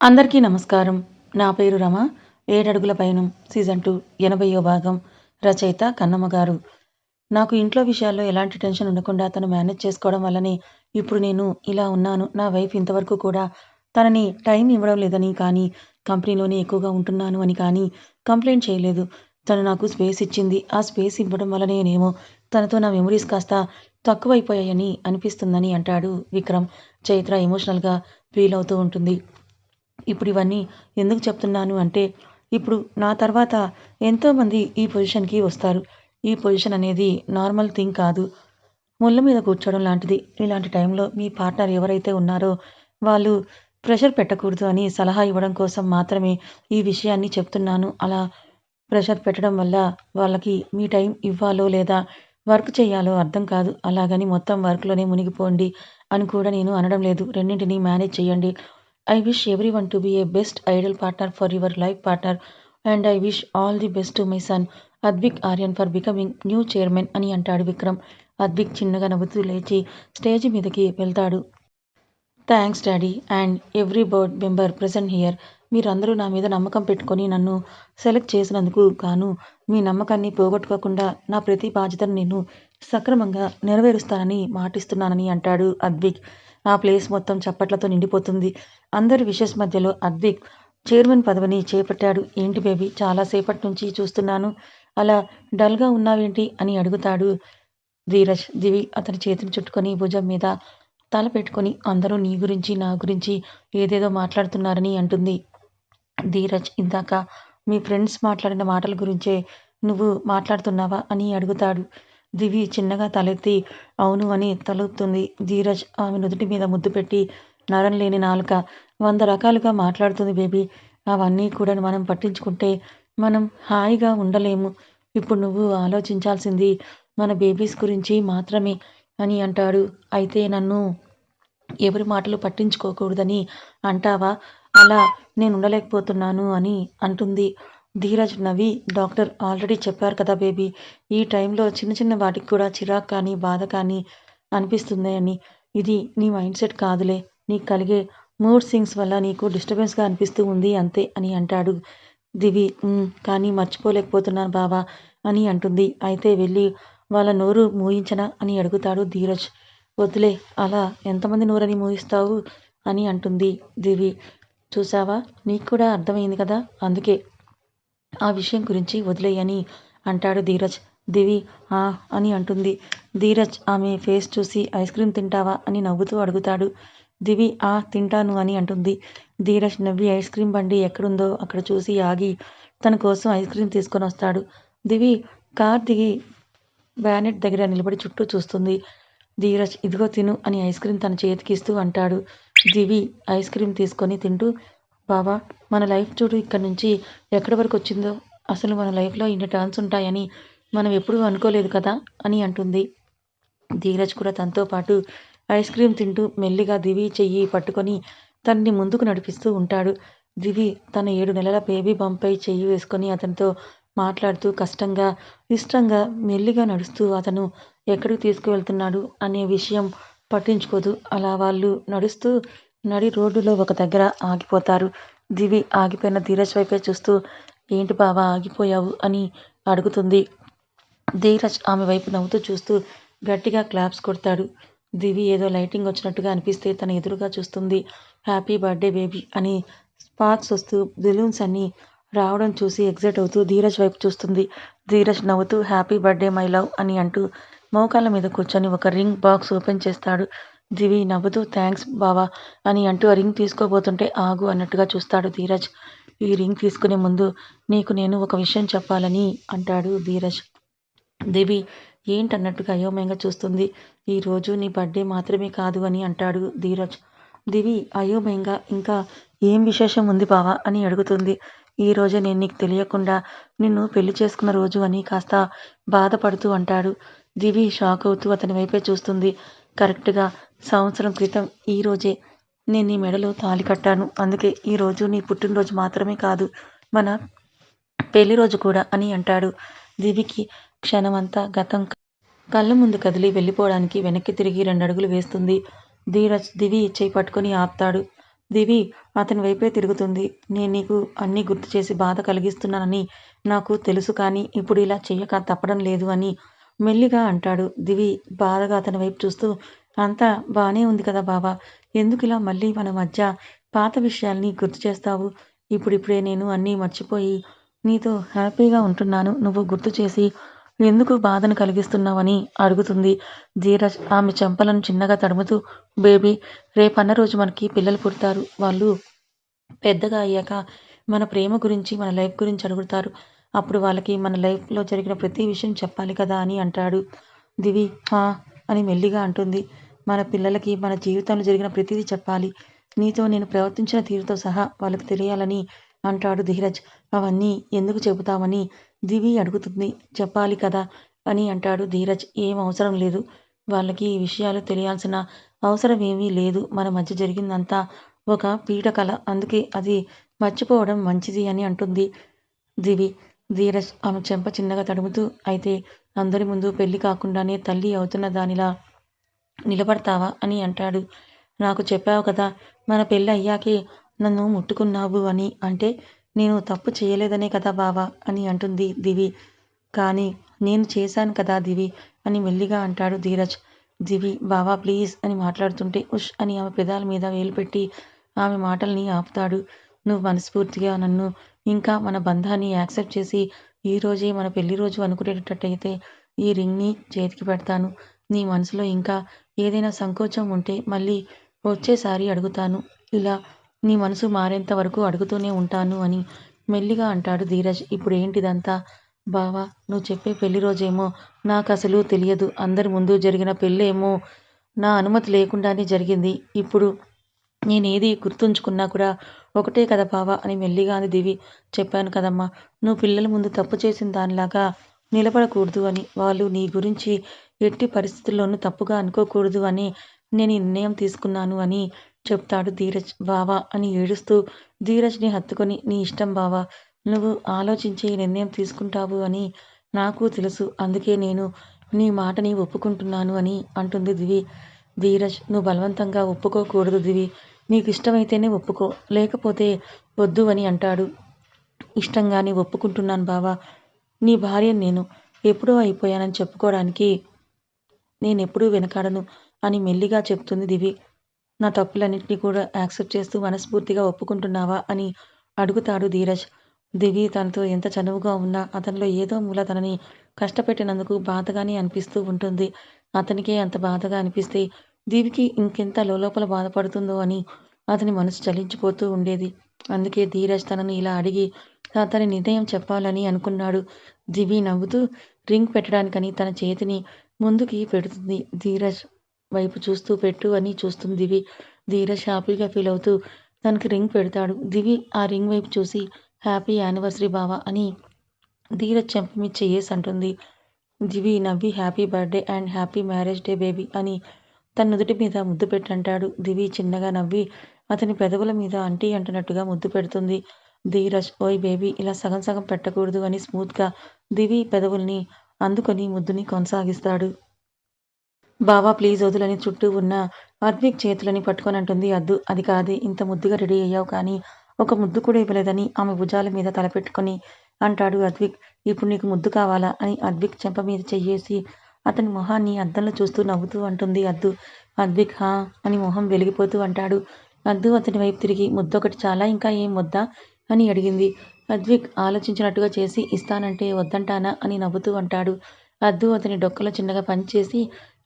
అందరికీ నమస్కారం. నా పేరు రమ. ఏడడుగుల పయనం సీజన్ టూ ఎనభైయో భాగం. రచయిత కన్నమ్మ గారు. నాకు ఇంట్లో విషయాల్లో ఎలాంటి టెన్షన్ ఉండకుండా తను మేనేజ్ చేసుకోవడం వల్లనే ఇప్పుడు నేను ఇలా ఉన్నాను. నా వైఫ్ ఇంతవరకు కూడా తనని టైం ఇవ్వడం లేదని కానీ కంపెనీలోనే ఎక్కువగా ఉంటున్నాను అని కానీ కంప్లైంట్ చేయలేదు. తను నాకు స్పేస్ ఇచ్చింది. ఆ స్పేస్ ఇవ్వడం వల్లనేనేమో తనతో నా మెమరీస్ కాస్త తక్కువైపోయాయని అనిపిస్తుందని అంటాడు విక్రమ్. చైత్ర ఎమోషనల్గా ఫీల్ అవుతూ ఉంటుంది. ఇప్పుడు ఇవన్నీ ఎందుకు చెప్తున్నాను అంటే ఇప్పుడు నా తర్వాత ఎంతోమంది ఈ పొజిషన్కి వస్తారు. ఈ పొజిషన్ అనేది నార్మల్ థింగ్ కాదు. ముళ్ళ మీద కూర్చోవడం లాంటిది. ఇలాంటి టైంలో మీ పార్ట్నర్ ఎవరైతే ఉన్నారో వాళ్ళు ప్రెషర్ పెట్టకూడదు అని సలహా ఇవ్వడం కోసం మాత్రమే ఈ విషయాన్ని చెప్తున్నాను. అలా ప్రెషర్ పెట్టడం వల్ల వాళ్ళకి మీ టైం ఇవ్వాలో లేదా వర్క్ చేయాలో అర్థం కాదు. అలాగని మొత్తం వర్క్లోనే మునిగిపోండి అని కూడా నేను అనడం లేదు. రెండింటిని మేనేజ్ చేయండి. I wish everyone to be a best idol partner for your life partner and I wish all the best to my son Advik Aryan for becoming new chairman అని అంటాడు విక్రమ్. అద్విక్ చిన్నగా నవ్వుతూ లేచి స్టేజ్ మీదకి వెళ్తాడు. Thanks daddy and every board member present here మీరందరూ నా మీద నమ్మకం పెట్టుకొని నన్ను సెలెక్ట్ చేసినందుకు గాను మీ నమ్మకాన్ని పోగొట్టుకోకుండా నా ప్రతి బాధ్యతను నేను సక్రమంగా నెరవేరుస్తానని మాటిస్తున్నానని అంటాడు అద్విక్ ఆ ప్లేస్ మొత్తం చప్పట్లతో నిండిపోతుంది. అందరి విషెస్ మధ్యలో అద్విక్ చైర్మన్ పదవిని చేపట్టాడు. ఏంటి బేబీ చాలాసేపటి నుంచి చూస్తున్నాను. అలా డల్గా ఉన్నావేంటి అని అడుగుతాడు ధీరజ్. దివి అతని చేతిని చుట్టుకొని భుజం మీద తల పెట్టుకొని అందరూ నీ గురించి నా గురించి ఏదేదో మాట్లాడుతున్నారని అంటుంది ధీరజ్. ఇందాక మీ ఫ్రెండ్స్ మాట్లాడిన మాటల గురించే నువ్వు మాట్లాడుతున్నావా అని అడుగుతాడు. దివి చిన్నగా తలెత్తి అవును అని తలెత్తుంది. ధీరజ్ ఆమె నుదుటి మీద ముద్దు పెట్టి నరం లేని నాలుక వంద రకాలుగా మాట్లాడుతుంది బేబీ. అవన్నీ కూడా మనం పట్టించుకుంటే మనం హాయిగా ఉండలేము. ఇప్పుడు నువ్వు ఆలోచించాల్సింది మన బేబీస్ గురించి మాత్రమే అని అంటాడు. అయితే నన్ను ఎవరి మాటలు పట్టించుకోకూడదని అంటావా? అలా నేను ఉండలేకపోతున్నాను అని అంటుంది. ధీరజ్ నవ్వి డాక్టర్ ఆల్రెడీ చెప్పారు కదా బేబీ. ఈ టైంలో చిన్న చిన్న వాటికి కూడా చిరాకు కానీ బాధ కానీ అనిపిస్తుంది అని ఇది నీ మైండ్ సెట్ కాదులే. నీకు కలిగే మూడ్ సింగ్స్ వల్ల నీకు డిస్టర్బెన్స్గా అనిపిస్తూ ఉంది అంతే అని అంటాడు దివి. కానీ మర్చిపోలేకపోతున్నాను బావా అని అంటుంది. అయితే వెళ్ళి వాళ్ళ నోరు మూయించనా అని అడుగుతాడు ధీరజ్. వద్దులే అలా ఎంతమంది నోరని మూయిస్తావు అని అంటుంది దివి. చూసావా నీకు కూడా అర్థమైంది కదా అందుకే ఆ విషయం గురించి వదిలేయని అంటాడు ధీరజ్. దివి ఆ అని అంటుంది. ధీరజ్ ఆమె ఫేస్ చూసి ఐస్ క్రీమ్ తింటావా అని నవ్వుతూ అడుగుతాడు. దివి ఆ తింటాను అని అంటుంది. ధీరజ్ నవ్వి ఐస్ క్రీమ్ బండి ఎక్కడుందో అక్కడ చూసి ఆగి తన కోసం ఐస్ క్రీమ్ తీసుకొని వస్తాడు. దివి కార్ దిగి బ్యానెట్ దగ్గర నిలబడి చుట్టూ చూస్తుంది. ధీరజ్ ఇదిగో తిను అని ఐస్ క్రీమ్ తన చేతికి ఇస్తూ అంటాడు. దివి ఐస్ క్రీమ్ తీసుకొని తింటూ బావా మన లైఫ్ చూడు ఇక్కడ నుంచి ఎక్కడి వరకు వచ్చిందో. అసలు మన లైఫ్లో ఇన్ని టర్న్స్ ఉంటాయని మనం ఎప్పుడూ అనుకోలేదు కదా అని అంటుంది. ధీరజ్ కూడా తనతో పాటు ఐస్ క్రీమ్ తింటూ మెల్లిగా దివి చెయ్యి పట్టుకొని తనని ముందుకు నడిపిస్తూ ఉంటాడు. దివి తన ఏడు నెలల బేబీ బంపై చెయ్యి వేసుకొని అతనితో మాట్లాడుతూ కష్టంగా ఇష్టంగా మెల్లిగా నడుస్తూ అతను ఎక్కడికి తీసుకువెళ్తున్నాడు అనే విషయం పట్టించుకోదు. అలా వాళ్ళు నడుస్తూ నడి రోడ్డులో ఒక దగ్గర ఆగిపోతారు. దివి ఆగిపోయిన ధీరజ్ వైపే చూస్తూ ఏంటి బావా ఆగిపోయావు? అని అడుగుతుంది. ధీరజ్ ఆమె వైపు నవ్వుతూ చూస్తూ గట్టిగా క్లాప్స్ కొడతాడు. దివి ఏదో లైటింగ్ వచ్చినట్టుగా అనిపిస్తే తన ఎదురుగా చూస్తుంది. హ్యాపీ బర్త్డే బేబీ అని స్పార్క్స్ వస్తూ బెలూన్స్ అన్నీ రావడం చూసి ఎగ్జైట్ అవుతూ ధీరజ్ వైపు చూస్తుంది. ధీరజ్ నవ్వుతూ హ్యాపీ బర్త్డే మై లవ్ అని అంటూ మోకాళ్ళ మీద కూర్చొని ఒక రింగ్ బాక్స్ ఓపెన్ చేస్తాడు. దివి నవ్వుతూ థ్యాంక్స్ బావా అని అంటూ ఆ రింగ్ తీసుకోబోతుంటే ఆగు అన్నట్టుగా చూస్తాడు ధీరజ్. ఈ రింగ్ తీసుకునే ముందు నీకు నేను ఒక విషయం చెప్పాలని అంటాడు ధీరజ్. దివి ఏంటన్నట్టుగా అయోమయంగా చూస్తుంది. ఈరోజు నీ బర్త్డే మాత్రమే కాదు అని అంటాడు ధీరజ్. దివి అయోమయంగా? ఇంకా ఏం విశేషం ఉంది బావా అని అడుగుతుంది. ఈ రోజే నేను నీకు తెలియకుండా నిన్ను పెళ్ళి చేసుకున్న రోజు అని కాస్త బాధపడుతూ అంటాడు. దివి షాక్ అవుతూ అతని వైపే చూస్తుంది. కరెక్ట్గా సంవత్సరం క్రితం ఈ రోజే నేను నీ మెడలో తాళి కట్టాను. అందుకే ఈ రోజు నీ పుట్టినరోజు మాత్రమే కాదు మన పెళ్ళి రోజు కూడా అని అంటాడు. దివికి క్షణమంతా గతం కళ్ళ ముందు కదిలి వెళ్ళిపోవడానికి వెనక్కి తిరిగి రెండు అడుగులు వేస్తుంది. ధీరజ్ దివి చేయి పట్టుకొని ఆపుతాడు. దివి అతని వైపే తిరుగుతుంది. నేను నీకు అన్నీ గుర్తు చేసి బాధ కలిగిస్తున్నానని నాకు తెలుసు కానీ ఇప్పుడు ఇలా చెయ్యక తప్పడం లేదు అని మెల్లిగా అంటాడు. దివి బాధగా అతని వైపు చూస్తూ అంతా బానే ఉంది కదా బావా. ఎందుకు ఇలా మళ్ళీ మన మధ్య పాత విషయాల్ని గుర్తు చేస్తావు? ఇప్పుడిప్పుడే నేను అన్నీ మర్చిపోయి నీతో హ్యాపీగా ఉంటున్నాను. నువ్వు గుర్తు చేసి ఎందుకు బాధను కలిగిస్తున్నావని అడుగుతుంది ధీరజ్. ఆమె చెంపలను చిన్నగా తడుముతూ బేబీ రేపన్న రోజు మనకి పిల్లలు పుడతారు. వాళ్ళు పెద్దగా అయ్యాక మన ప్రేమ గురించి మన లైఫ్ గురించి అడుగుతారు. అప్పుడు వాళ్ళకి మన లైఫ్లో జరిగిన ప్రతి విషయం చెప్పాలి కదా అని అంటాడు దివి. హా అని మెల్లిగా అంటుంది. మన పిల్లలకి మన జీవితంలో జరిగిన ప్రతిదీ చెప్పాలి. నీతో నేను ప్రవర్తించిన తీరుతో సహా వాళ్ళకి తెలియాలని అంటాడు ధీరజ్. అవన్నీ ఎందుకు చెబుతామని దివి అడుగుతుంది. చెప్పాలి కదా అని అంటాడు ధీరజ్. ఏం అవసరం లేదు. వాళ్ళకి ఈ విషయాలు తెలియాల్సిన అవసరం ఏమీ లేదు. మన మధ్య జరిగిందంతా ఒక పీడకల అందుకే అది మర్చిపోవడం మంచిది అని అంటుంది దివి. ధీరజ్ ఆమె చెంప చిన్నగా తడుముతూ అయితే అందరి ముందు పెళ్ళి కాకుండానే తల్లి అవుతున్న దానిలా నిలబడతావా అని అంటాడు. నాకు చెప్పావు కదా మన పెళ్ళి అయ్యాకే నన్ను ముట్టుకున్నావు అని అంటే నేను తప్పు చేయలేదనే కదా బావా అని అంటుంది దివి. కానీ నేను చేశాను కదా దివి అని మెల్లిగా అంటాడు ధీరజ్. దివి బావా ప్లీజ్ అని మాట్లాడుతుంటే ఉష్ అని ఆమె పెదాల మీద వేలు పెట్టి ఆమె మాటల్ని ఆపుతాడు. నువ్వు మనస్ఫూర్తిగా నన్ను ఇంకా మన బంధాన్ని యాక్సెప్ట్ చేసి ఈ రోజే మన పెళ్ళి రోజు అనుకునేటట్టయితే ఈ రింగ్ని చేతికి పెడతాను. నీ మనసులో ఇంకా ఏదైనా సంకోచం ఉంటే మళ్ళీ వచ్చేసారి అడుగుతాను. ఇలా నీ మనసు మారేంత వరకు అడుగుతూనే ఉంటాను అని మెల్లిగా అంటాడు ధీరజ్. ఇప్పుడు ఏంటిదంతా? బావా నువ్వు చెప్పే పెళ్ళి రోజేమో నాకు అసలు తెలియదు. అందరి ముందు జరిగిన పెళ్ళేమో నా అనుమతి లేకుండానే జరిగింది. ఇప్పుడు నేనేది గుర్తుంచుకున్నా కూడా ఒకటే కదా బావా అని మెల్లిగా అంది దివి. చెప్పాను కదమ్మా నువ్వు పిల్లల ముందు తప్పు చేసిన దానిలాగా నిలబడకూడదు అని. వాళ్ళు నీ గురించి ఎట్టి పరిస్థితుల్లోనూ తప్పుగా అనుకోకూడదు అని నేను నిర్ణయం తీసుకున్నాను అని చెప్తాడు ధీరజ్. బావా అని ఏడుస్తూ ధీరజ్ని హత్తుకొని నీ ఇష్టం బావా నువ్వు ఆలోచించి ఈ నిర్ణయం తీసుకుంటావు అని నాకు తెలుసు. అందుకే నేను నీ మాటని ఒప్పుకుంటున్నాను అని అంటుంది దివి. ధీరజ్ నువ్వు బలవంతంగా ఒప్పుకోకూడదు దివి. నీకు ఇష్టమైతేనే ఒప్పుకో. లేకపోతే వద్దు అని అంటాడు. ఇష్టంగానే ఒప్పుకుంటున్నాను బావా. నీ భార్య నేను. ఎప్పుడో అయిపోయానని చెప్పుకోవడానికి నేను ఎప్పుడూ వెనకాడను అని మెల్లిగా చెప్తుంది దివి. నా తప్పులన్నింటినీ కూడా యాక్సెప్ట్ చేస్తూ మనస్ఫూర్తిగా ఒప్పుకుంటున్నావా అని అడుగుతాడు ధీరజ్. దివి తనతో ఎంత చనువుగా ఉన్నా అతనిలో ఏదో మూల తనని కష్టపెట్టినందుకు బాధగానే అనిపిస్తూ ఉంటుంది. అతనికే అంత బాధగా అనిపిస్తే దివికి ఇంకెంత లోపల బాధపడుతుందో అని అతని మనసు చలించిపోతూ ఉండేది. అందుకే ధీరజ్ తనను ఇలా అడిగి అతని నిర్ణయం చెప్పాలని అనుకున్నాడు. దివి నవ్వుతూ రింగ్ పెట్టడానికని తన చేతిని ముందుకి పెడుతుంది. ధీరజ్ వైపు చూస్తూ పెట్టు అని చూస్తుంది దివి. ధీరజ్ హ్యాపీగా ఫీల్ అవుతూ తనకి రింగ్ పెడతాడు. దివి ఆ రింగ్ వైపు చూసి హ్యాపీ యానివర్సరీ బావా అని ధీరజ్ చెంప మీద అంటుంది. దివి నవ్వి happy birthday and happy marriage day baby అని తన నుదుటి మీద ముద్దు పెట్టంటాడు. దివి చిన్నగా నవ్వి అతని పెదవుల మీద అంటీ అంటున్నట్టుగా ముద్దు పెడుతుంది. ధీరజ్ ఓయ్ బేబీ ఇలా సగం సగం పెట్టకూడదు అని స్మూత్గా దివి పెదవుల్ని అందుకొని ముద్దుని కొనసాగిస్తాడు. బావా ప్లీజ్ వదులని చుట్టూ ఉన్న అద్విక్ చేతులని పట్టుకొని అంటుంది అద్దు. అది కాదే ఇంత ముద్దుగా రెడీ అయ్యావు కానీ ఒక ముద్దు కూడా ఇవ్వలేదని ఆమె భుజాల మీద తలపెట్టుకొని అంటాడు అద్విక్. ఇప్పుడు నీకు ముద్దు కావాలా అని అద్విక్ చెంప మీద చెయ్యేసి అతని మొహాన్ని అద్దంలో చూస్తూ నవ్వుతూ అంటుంది అద్దు. అద్విక్ హా అని మొహం వెలిగిపోతూ అంటాడు. అద్దు అతని వైపు తిరిగి ముద్దొకటి చాలా ఇంకా ఏం వద్దా అని అడిగింది. అద్విక్ ఆలోచించినట్టుగా చేసి ఇస్తానంటే వద్దంటానా? అని నవ్వుతూ అంటాడు. అద్దు అతని డొక్కలో చిన్నగా పనిచేసి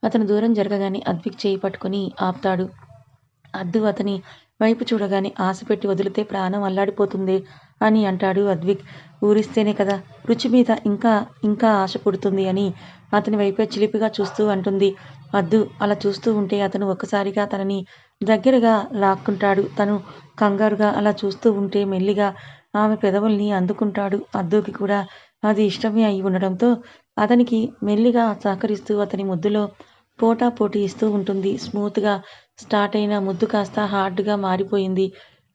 అతను దూరం జరగగానే అద్విక్ చేయి పట్టుకొని ఆపుతాడు. అద్దు అతని వైపు చూడగానే ఆశ పెట్టి వదిలితే ప్రాణం అల్లాడిపోతుంది అని అంటాడు అద్విక్. ఊరిస్తేనే కదా రుచి మీద ఇంకా ఇంకా ఆశ పుడుతుంది అని అతని వైపే చిలిపిగా చూస్తూ అంటుంది. అద్దు అలా చూస్తూ ఉంటే అతను ఒక్కసారిగా తనని దగ్గరగా లాక్కుంటాడు. తను కంగారుగా అలా చూస్తూ ఉంటే మెల్లిగా ఆమె పెదవుల్ని అందుకుంటాడు. అద్దుకి కూడా అది ఇష్టమే అయి ఉండడంతో అతనికి మెల్లిగా సహకరిస్తూ అతని ముద్దులో పోటా పోటీ ఇస్తూ ఉంటుంది. స్మూత్గా స్టార్ట్ అయిన ముద్దు కాస్త హార్డ్గా మారిపోయింది.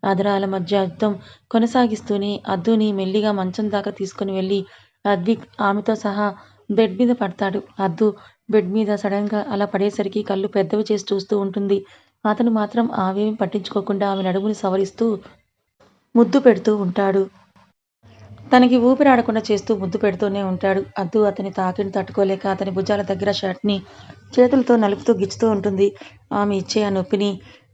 అదరాల మధ్య యుద్ధం కొనసాగిస్తూనే అద్దుని మెల్లిగా మంచం దాకా తీసుకుని వెళ్ళి అద్విక్ ఆమెతో సహా బెడ్ మీద పడతాడు. అద్దు బెడ్ మీద సడన్గా అలా పడేసరికి కళ్ళు పెద్దవి చేసి చూస్తూ ఉంటుంది. అతను మాత్రం ఆవేమి పట్టించుకోకుండా ఆమె నడుముని సవరిస్తూ ముద్దు పెడుతూ ఉంటాడు. తనకి ఊపిరాడకుండా చేస్తూ ముద్దు పెడుతూనే ఉంటాడు. అద్దు అతని తాకిని తట్టుకోలేక అతని భుజాల దగ్గర షర్ట్ని చేతులతో నలుపుతూ గిచ్చుతూ ఉంటుంది. ఆమె ఇచ్చే ఆ నొప్పిని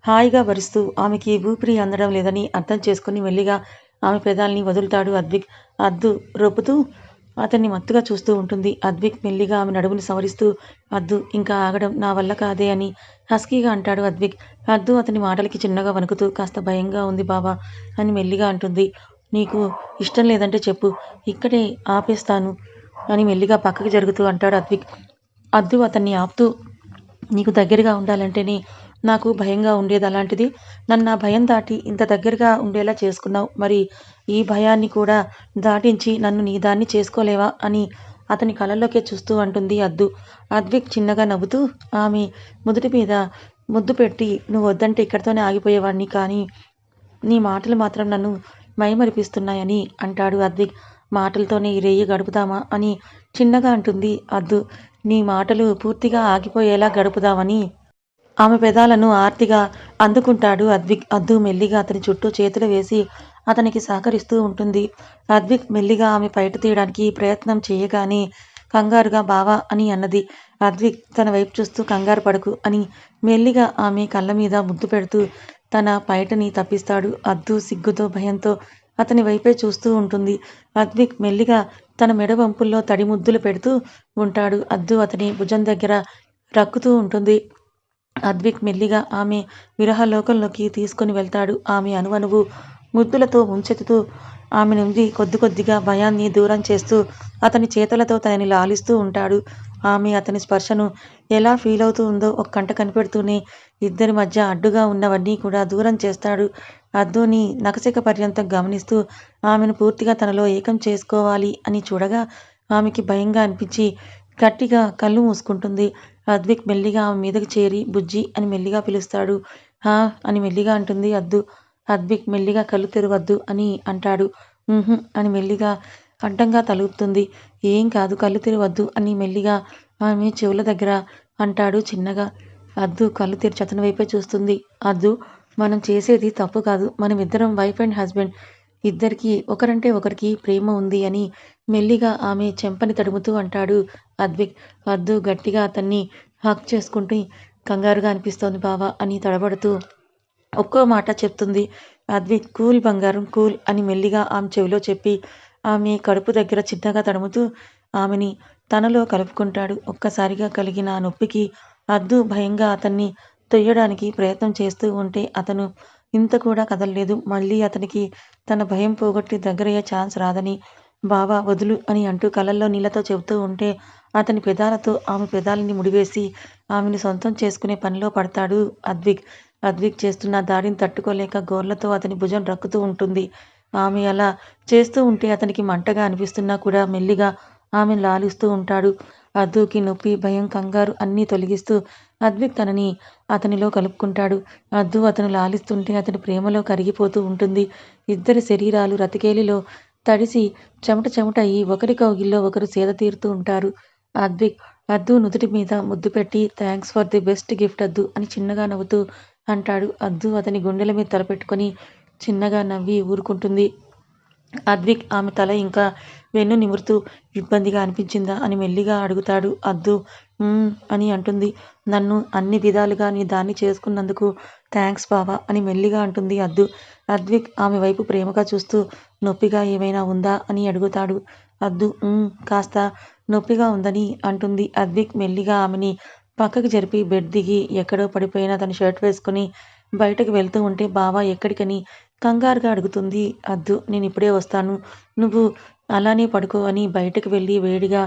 హాయిగా భరిస్తూ ఆమెకి ఊపిరి అందడం లేదని అర్థం చేసుకుని మెల్లిగా ఆమె పెదాల్ని వదులుతాడు అద్విక్. అద్దు రొప్పుతూ అతన్ని మత్తుగా చూస్తూ ఉంటుంది. అద్విక్ మెల్లిగా ఆమె నడుముని సవరిస్తూ అద్దు ఇంకా ఆగడం నా వల్ల కాదే అని హస్కీగా అంటాడు అద్విక్. అద్దు అతని మాటలకి చిన్నగా వణుకుతూ కాస్త భయంగా ఉంది బావా అని మెల్లిగా అంటుంది. నీకు ఇష్టం లేదంటే చెప్పు ఇక్కడే ఆపేస్తాను అని మెల్లిగా పక్కకి జరుగుతూ అంటాడు అద్విక్. అద్దు అతన్ని ఆపుతూ నీకు దగ్గరగా ఉండాలంటేనే నాకు భయంగా ఉండేది అలాంటిది. నన్ను ఆ భయం దాటి ఇంత దగ్గరగా ఉండేలా చేసుకున్నావు. మరి ఈ భయాన్ని కూడా దాటించి నన్ను నీ దాన్ని చేసుకోలేవా అని అతని కళ్ళలోకే చూస్తూ అంటుంది అద్దు. అద్విక్ చిన్నగా నవ్వుతూ ఆమె ముదుటి మీద ముద్దు పెట్టి నువ్వు వద్దంటే ఇక్కడితోనే ఆగిపోయేవాడిని కానీ నీ మాటలు మాత్రం నన్ను మైమరిపిస్తున్నాయని అంటాడు అద్విక్. మాటలతోనే ఈ రేయి గడుపుదామా అని చిన్నగా అంటుంది అద్దు. నీ మాటలు పూర్తిగా ఆగిపోయేలా గడుపుదామని ఆమె పెదాలను ఆర్తిగా అందుకుంటాడు అద్విక్. అద్దు మెల్లిగా అతని చుట్టూ చేతులు వేసి అతనికి సహకరిస్తూ ఉంటుంది. అద్విక్ మెల్లిగా ఆమె బయట తీయడానికి ప్రయత్నం చేయగానే కంగారుగా బావా అని అన్నది. అద్విక్ తన వైపు చూస్తూ కంగారు పడకు అని మెల్లిగా ఆమె కళ్ళ మీద ముద్దు పెడుతూ తన పైటని తప్పిస్తాడు. అద్దు సిగ్గుతో భయంతో అతని వైపే చూస్తూ ఉంటుంది. అద్విక్ మెల్లిగా తన మెడ వంపుల్లో తడి ముద్దులు పెడుతూ ఉంటాడు. అద్దు అతని భుజం దగ్గర రక్కుతూ ఉంటుంది. అద్విక్ మెల్లిగా ఆమె విరహలోకంలోకి తీసుకొని వెళ్తాడు. ఆమె అనువనువు ముద్దులతో ముంచెత్తుతూ ఆమె నుండి కొద్ది కొద్దిగా భయాన్ని దూరం చేస్తూ అతని చేతులతో తనని లాలిస్తూ ఉంటాడు. ఆమె అతని స్పర్శను ఎలా ఫీల్ అవుతూ ఉందో ఒక కంట కనిపెడుతూనే ఇద్దరి మధ్య అడ్డుగా ఉన్నవన్నీ కూడా దూరం చేస్తాడు. అద్దుని నకసిక పర్యంతం గమనిస్తూ ఆమెను పూర్తిగా తనలో ఏకం చేసుకోవాలి అని చూడగా ఆమెకి భయంగా అనిపించి గట్టిగా కళ్ళు మూసుకుంటుంది. అద్విక్ మెల్లిగా ఆమె మీదకి చేరి బుజ్జి అని మెల్లిగా పిలుస్తాడు. హా అని మెల్లిగా అంటుంది అద్దు. అద్విక్ మెల్లిగా కళ్ళు తెరవద్దు అని అంటాడు. అని మెల్లిగా అడ్డంగా తలుపుతుంది. ఏం కాదు కళ్ళు తెరవద్దు అని మెల్లిగా ఆమె చెవుల దగ్గర అంటాడు చిన్నగా. అద్దు కళ్ళు తెరిచి అతని వైపే చూస్తుంది. అద్దు మనం చేసేది తప్పు కాదు. మనం ఇద్దరం వైఫ్ అండ్ హస్బెండ్. ఇద్దరికి ఒకరంటే ఒకరికి ప్రేమ ఉంది అని మెల్లిగా ఆమె చెంపని తడుముతూ అంటాడు. అద్విక్ వద్దు గట్టిగా అతన్ని హక్ చేసుకుంటూ కంగారుగా అనిపిస్తోంది బావా అని తడబడుతూ ఒక్కో మాట చెప్తుంది. అద్విక్ కూల్ బంగారం కూల్ అని మెల్లిగా ఆమె చెవిలో చెప్పి ఆమె కడుపు దగ్గర చిన్నగా తడుముతూ ఆమెని తనలో కలుపుకుంటాడు. ఒక్కసారిగా కలిగిన ఆ నొప్పికి అద్దు భయంగా అతన్ని తొయ్యడానికి ప్రయత్నం చేస్తూ ఉంటే అతను ఇంత కూడా కదలలేదు. మళ్ళీ అతనికి తన భయం పోగొట్టి దగ్గరయ్యే ఛాన్స్ రాదని బావా వదులు అని అంటూ కళ్ళల్లో నీళ్ళతో చెబుతూ ఉంటే అతని పెదాలతో ఆమె పెదాలని ముడివేసి ఆమెను సొంతం చేసుకునే పనిలో పడతాడు అద్విక్. అద్విక్ చేస్తున్న దాడిని తట్టుకోలేక గోర్లతో అతని భుజం రక్కుతూ ఉంటుంది. ఆమె అలా చేస్తూ ఉంటే అతనికి మంటగా అనిపిస్తున్నా కూడా మెల్లిగా ఆమెను లాలిస్తూ ఉంటాడు. అద్దుకి నొప్పి భయం కంగారు అన్నీ తొలగిస్తూ అద్విక్ తనని అతనిలో కలుపుకుంటాడు. అద్దు అతను లాలిస్తుంటే అతని ప్రేమలో కరిగిపోతూ ఉంటుంది. ఇద్దరి శరీరాలు రతికేలిలో తడిసి చెమట చెమట అయి ఒకరి కౌగిల్లో ఒకరు సేద తీరుతూ ఉంటారు. అద్విక్ అద్దు నుదుటి మీద ముద్దు పెట్టి thanks for the best gift Addu అని చిన్నగా నవ్వుతూ అంటాడు. అద్దు అతని గుండెల మీద తలపెట్టుకొని చిన్నగా నవ్వి ఊరుకుంటుంది. అద్విక్ ఆమె తల ఇంకా వెన్ను నిమురుతూ ఇబ్బందిగా అనిపించిందా? అని మెల్లిగా అడుగుతాడు అద్దు. అని అంటుంది. నన్ను అన్ని విధాలుగా నీ దాన్ని చేసుకున్నందుకు థ్యాంక్స్ బావా అని మెల్లిగా అంటుంది అద్దు. అద్విక్ ఆమె వైపు ప్రేమగా చూస్తూ నొప్పిగా ఏమైనా ఉందా అని అడుగుతాడు. అద్దు కాస్త నొప్పిగా ఉందని అంటుంది అద్విక్ మెల్లిగా ఆమెని. పక్కకి జరిపి బెడ్ దిగి ఎక్కడో పడిపోయిన తన షర్ట్ వేసుకుని బయటకు వెళ్తూ ఉంటే బావా ఎక్కడికని కంగారుగా అడుగుతుంది. అద్దు నేను ఇప్పుడే వస్తాను. నువ్వు అలానే పడుకో అని బయటకు వెళ్ళి వేడిగా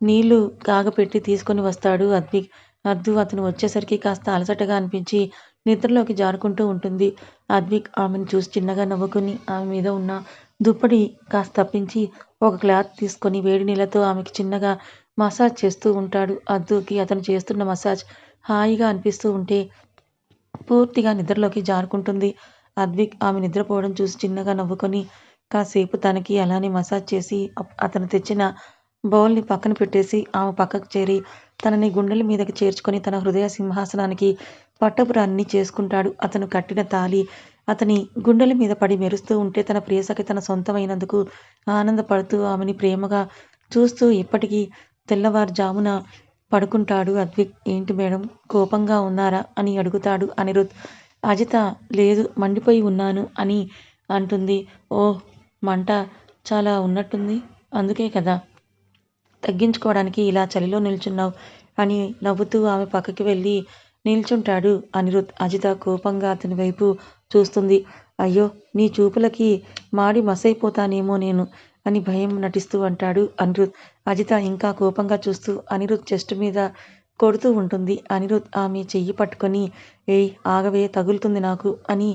నీళ్ళు కాగపెట్టి తీసుకొని వస్తాడు అద్విక్ అద్దు అతను వచ్చేసరికి కాస్త అలసటగా అనిపించి నిద్రలోకి జారుకుంటూ ఉంటుంది. అద్విక్ ఆమెను చూసి చిన్నగా నవ్వుకుని ఆమె మీద ఉన్న దుప్పటి కాస్త తప్పించి ఒక క్లాత్ తీసుకొని వేడి నీళ్ళతో ఆమెకి చిన్నగా మసాజ్ చేస్తూ ఉంటాడు. అద్దుకి అతను చేస్తున్న మసాజ్ హాయిగా అనిపిస్తూ ఉంటే పూర్తిగా నిద్రలోకి జారుకుంటుంది. అద్విక్ ఆమె నిద్రపోవడం చూసి చిన్నగా నవ్వుకొని కాసేపు తనకి అలానే మసాజ్ చేసి అతను తెచ్చిన బౌల్ని పక్కన పెట్టేసి ఆమె పక్కకు చేరి తనని గుండెల మీదకి చేర్చుకొని తన హృదయ సింహాసనానికి పట్టపురాన్ని చేసుకుంటాడు. అతను కట్టిన తాలి అతని గుండెల మీద పడి మెరుస్తూ ఉంటే తన ప్రియసఖి తన సొంతమైనందుకు ఆనందపడుతూ ఆమెని ప్రేమగా చూస్తూ ఇప్పటికీ తెల్లవారుజామున పడుకుంటాడు అద్విక్. ఏంటి మేడం కోపంగా ఉన్నారా అని అడుగుతాడు అనిరుద్. అజిత లేదు మండిపోయి ఉన్నాను అని అంటుంది. ఓ మంట చాలా ఉన్నట్టుంది. అందుకే కదా. తగ్గించుకోవడానికి ఇలా చలిలో నిల్చున్నావు అని నవ్వుతూ ఆమె పక్కకి వెళ్ళి నిల్చుంటాడు అనిరుద్. అజిత కోపంగా అతని వైపు చూస్తుంది. అయ్యో నీ చూపులకి మాడి మసైపోతానేమో నేను అని భయం నటిస్తూ అంటాడు అనిరుద్. అజిత ఇంకా కోపంగా చూస్తూ అనిరుద్ చెస్ట్ మీద కొడుతూ ఉంటుంది. అనిరుద్ ఆమె చెయ్యి పట్టుకొని ఏయ్ ఆగవే తగులుతుంది నాకు అని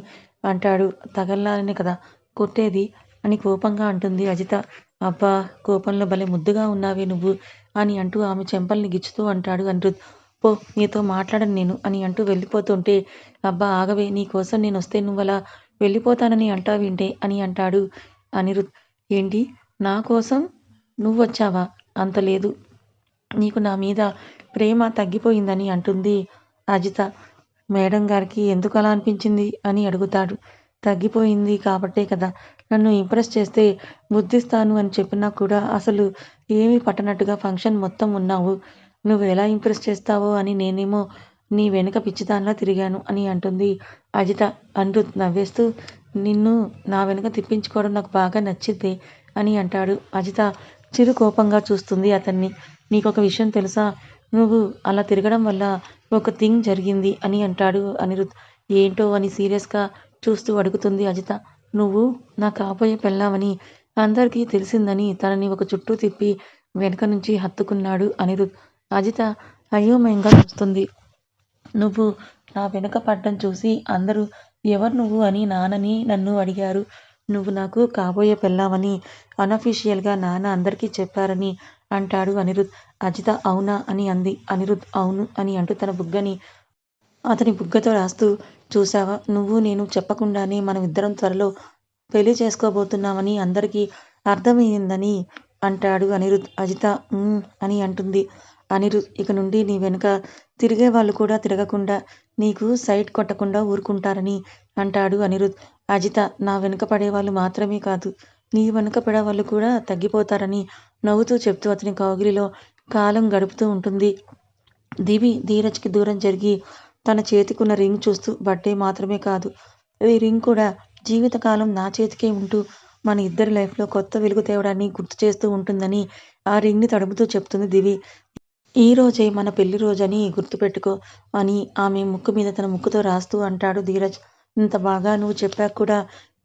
అంటాడు. తగలాలనే కదా కొట్టేది అని కోపంగా అంటుంది అజిత. అబ్బా కోపంలో భలే ముద్దుగా ఉన్నావే నువ్వు అని అంటూ ఆమె చెంపల్ని గిచ్చుతూ అంటాడు అనిరుద్. పో నీతో మాట్లాడను నేను అని అంటూ వెళ్ళిపోతుంటే అబ్బా ఆగవే నీ కోసం నేను వస్తే నువ్వలా వెళ్ళిపోతానని అంటావేంటే అని అంటాడు అనిరుద్. ఏంటి? నా కోసం నువ్వు వచ్చావా? అంత లేదు. నీకు నా మీద ప్రేమ తగ్గిపోయిందని అంటుంది అజిత. మేడం గారికి ఎందుకు అలా అనిపించింది? అని అడుగుతాడు. తగ్గిపోయింది కాబట్టే కదా నన్ను ఇంప్రెస్ చేస్తే బుద్ధిస్తాను అని చెప్పినా కూడా అసలు ఏమీ పట్టనట్టుగా ఫంక్షన్ మొత్తం ఉన్నావు. నువ్వు ఎలా ఇంప్రెస్ చేస్తావో అని నేనేమో నీ వెనుక పిచ్చిదానిలా తిరిగాను అని అంటుంది అజిత. అనిరుద్ నవ్వేస్తూ నిన్ను నా వెనుక తిప్పించుకోవడం నాకు బాగా నచ్చింది అని అంటాడు అజిత. చిరు కోపంగా చూస్తుంది అతన్ని. నీకొక విషయం తెలుసా? నువ్వు అలా తిరగడం వల్ల ఒక థింగ్ జరిగింది అని అంటాడు అనిరుద్. ఏంటో అని సీరియస్గా చూస్తూ అడుగుతుంది అజిత. నువ్వు నా కాబోయే పెళ్ళావని అందరికీ తెలిసిందని తనని ఒక చుట్టూ తిప్పి వెనక నుంచి హత్తుకున్నాడు అనిరుద్. అజిత అయోమయంగా చూస్తుంది. నువ్వు నా వెనుక పడ్డం చూసి అందరూ ఎవరు నువ్వు అని నాన్నని నన్ను అడిగారు. నువ్వు నాకు కాబోయే పెళ్ళావని అనఫీషియల్గా నాన్న అందరికీ చెప్పారని అంటాడు అనిరుద్. అజిత అవునా అని అంది. అనిరుద్ అవును అని అంటూ తన బుగ్గని అతని బుగ్గతో రాస్తూ చూసావా నువ్వు నేను చెప్పకుండానే మనం ఇద్దరం త్వరలో పెళ్ళి చేసుకోబోతున్నామని అందరికీ అర్థమైందని అంటాడు అనిరుద్. అజిత అని అంటుంది అనిరుద్. ఇక నుండి నీ వెనుక తిరిగే వాళ్ళు కూడా తిరగకుండా నీకు సైట్ కొట్టకుండా ఊరుకుంటారని అంటాడు అనిరుద్. అజిత నా వెనుక పడేవాళ్ళు మాత్రమే కాదు నీ వెనుక పడేవాళ్ళు కూడా తగ్గిపోతారని నవ్వుతూ చెప్తూ అతని కౌగిలిలో కాలం గడుపుతూ ఉంటుంది. దివి ధీరజ్కి దూరం జరిగి తన చేతికున్న రింగ్ చూస్తూ బర్త్డే మాత్రమే కాదు ఈ రింగ్ కూడా జీవితకాలం నా చేతికే ఉంటూ మన ఇద్దరి లైఫ్లో కొత్త వెలుగు తేవడాన్ని గుర్తు చేస్తూ ఉంటుందని ఆ రింగ్ని తడుపుతూ చెప్తుంది దివి. ఈ రోజే మన పెళ్ళి రోజని గుర్తుపెట్టుకో అని ఆమె ముక్కు మీద తన ముక్కుతో రాస్తూ అంటాడు ధీరజ్. ఇంత బాగా నువ్వు చెప్పాక కూడా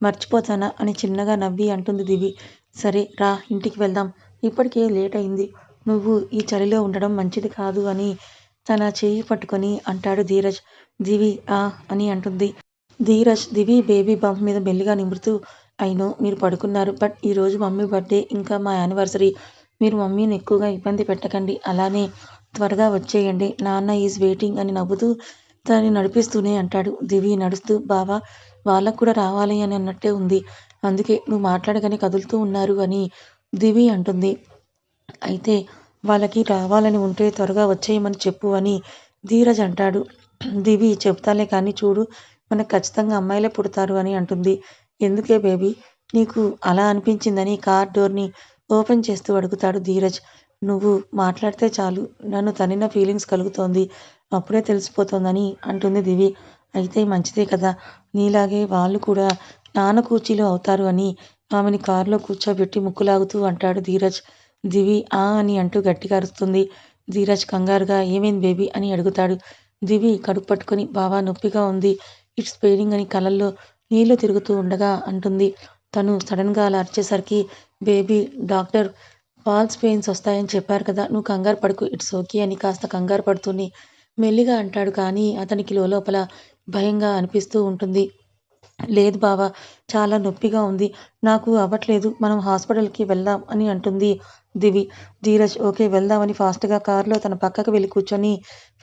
మర్చిపోతానా? అని చిన్నగా నవ్వి అంటుంది దివి. సరే రా ఇంటికి వెళ్దాం. ఇప్పటికే లేట్ అయింది. నువ్వు ఈ చలిలో ఉండడం మంచిది కాదు అని తన చేయి పట్టుకొని అంటాడు ధీరజ్. దివి ఆ అని అంటుంది. ధీరజ్ దివి బేబీ బంప్ మీద మెల్లిగా నిమురుతూ అయినో మీరు పడుకున్నారు బట్ ఈరోజు మమ్మీ బర్త్డే ఇంకా మా యానివర్సరీ. మీరు మమ్మీని ఎక్కువగా ఇబ్బంది పెట్టకండి అలానే త్వరగా వచ్చేయండి. నాన్న ఈజ్ వెయిటింగ్ అని నవ్వుతూ తనని నడిపిస్తూనే అంటాడు. దివి నడుస్తూ బావా వాళ్ళకు కూడా రావాలి అని అన్నట్టే ఉంది. అందుకే నువ్వు మాట్లాడగానే కదులుతూ ఉన్నారు అని దివి అంటుంది. అయితే వాళ్ళకి రావాలని ఉంటే త్వరగా వచ్చేయమని చెప్పు అని ధీరజ్ అంటాడు. దివి చెప్తాలే కానీ చూడు మనకు ఖచ్చితంగా అమ్మాయిలే పుడతారు అని అంటుంది. ఎందుకే బేబీ? నీకు అలా అనిపించిందని కార్ డోర్ని ఓపెన్ చేస్తూ అడుగుతాడు ధీరజ్. నువ్వు మాట్లాడితే చాలు నన్ను తనిన ఫీలింగ్స్ కలుగుతోంది అప్పుడే తెలిసిపోతోందని అంటుంది దివి. అయితే మంచిదే కదా నీలాగే వాళ్ళు కూడా నాన్న కూచీలు అవుతారు అని ఆమెని కారులో కూర్చోబెట్టి ముక్కులాగుతూ అంటాడు ధీరజ్. దివి ఆ అని అంటూ గట్టిగా అరుస్తుంది. ధీరజ్ కంగారుగా ఏమైంది బేబీ? అని అడుగుతాడు. దివి కడుపు పట్టుకొని బావా నొప్పిగా ఉంది. ఇట్స్ పెయినింగ్ అని కళ్ళల్లో నీళ్ళు తిరుగుతూ ఉండగా అంటుంది. తను సడన్గా అలా అరిచేసరికి బేబీ డాక్టర్ ఫాల్స్ పెయిన్స్ వస్తాయని చెప్పారు కదా నువ్వు కంగారు పడుకు ఇట్స్ ఓకే అని కాస్త కంగారు పడుతూనే మెల్లిగా అంటాడు కానీ అతనికి లోపల భయంగా అనిపిస్తూ ఉంటుంది. లేదు బావా చాలా నొప్పిగా ఉంది. నాకు అవ్వట్లేదు. మనం హాస్పిటల్కి వెళ్దాం అని అంటుంది. దివి ధీరజ్ ఓకే వెళ్దామని ఫాస్ట్గా కారులో తన పక్కకు వెళ్ళి కూర్చొని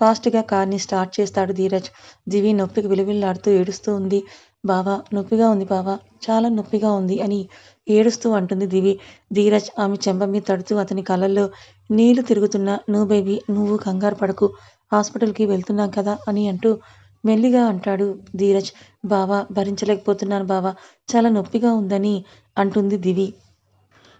ఫాస్ట్గా కార్ని స్టార్ట్ చేస్తాడు ధీరజ్. దివి నొప్పికి విలువిల్లాడుతూ ఏడుస్తూ ఉంది. బావా నొప్పిగా ఉంది బావా చాలా నొప్పిగా ఉంది అని ఏడుస్తూ అంటుంది దివి. ధీరజ్ ఆమె చెంప మీద తడుతూ అతని కళ్ళల్లో నీళ్ళు తిరుగుతున్న నువ్వు బేబీ నువ్వు కంగారు పడకు హాస్పిటల్కి వెళ్తున్నాం కదా అని అంటూ మెల్లిగా అంటాడు ధీరజ్. బావా భరించలేకపోతున్నాను బావా చాలా నొప్పిగా ఉందని అంటుంది దివి.